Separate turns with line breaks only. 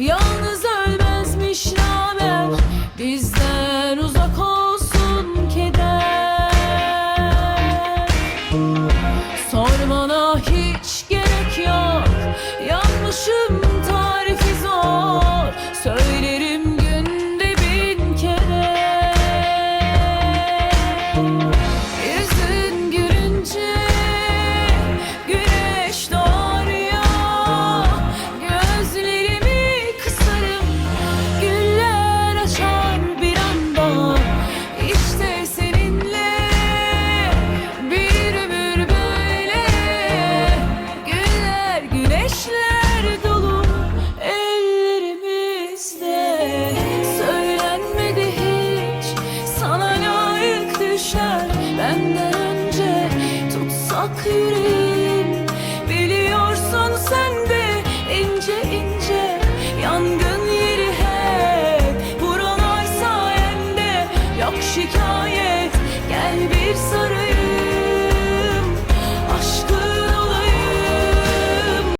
Yalnız ölmezmiş naber Bizden uzak olsun keder. Sormana hiç gerek yok. Yanmışım senden önce tutsak yüreğim. Biliyorsun sen de ince ince yangın yeri hep Buralar sayende. Yok şikayet